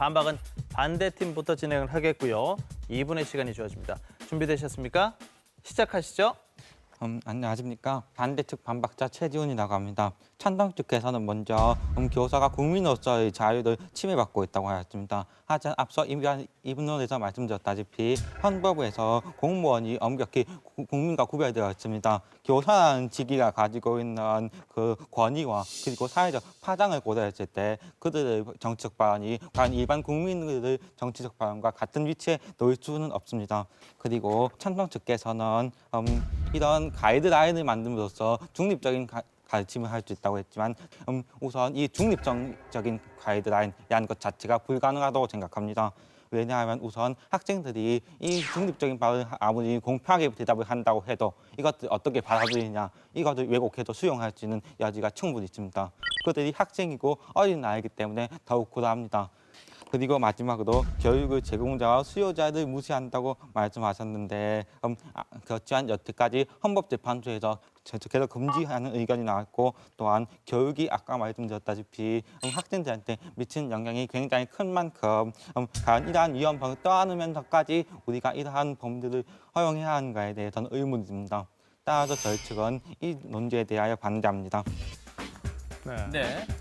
반박은 반대팀부터 진행을 하겠고요. 2분의 시간이 주어집니다. 준비되셨습니까? 시작하시죠. 음, 안녕하십니까. 반대측 반박자 최지훈이라고 합니다. 찬당 측에서는 먼저 음, 교사가 국민으로서의 자유를 침해받고 있다고 하였습니다. 하지만 앞서 이분론에서 말씀드렸다시피 헌법에서 공무원이 엄격히 구- 국민과 구별되어 있습니다. 교사라는 직위가 가지고 있는 그 권위와 그리고 사회적 파장을 고려했을 때 그들의 정치적 발언이 과연 일반 국민들의 정치적 발언과 같은 위치에 놓일 수는 없습니다. 그리고 찬동 측께서는 음, 이런 가이드라인을 만듦으로써 중립적인 가, 가르침을 할 수 있다고 했지만 음, 우선 이 중립적인 가이드라인이라는 것 자체가 불가능하다고 생각합니다. 왜냐하면 우선 학생들이 이 중립적인 발언을 아무리 공평하게 대답을 한다고 해도 이것들 어떻게 받아들이냐 이것을 왜곡해도 수용할 수 있는 여지가 충분히 있습니다. 그들이 학생이고 어린 나이기 때문에 더욱 그러합니다. 그리고 마지막으로 교육의 제공자와 수요자를 무시한다고 말씀하셨는데 음, 아, 그렇지만 여태까지 헌법재판소에서 계속 금지하는 의견이 나왔고 또한 교육이 아까 말씀드렸다시피 음, 학생들한테 미치는 영향이 굉장히 큰 만큼 음, 과연 이러한 위헌법을 떠안으면서까지 우리가 이러한 범죄를 허용해야 하는가에 대해서는 의문이 듭니다. 따라서 저희 측은 이 논제에 대하여 반대합니다. 네. 네.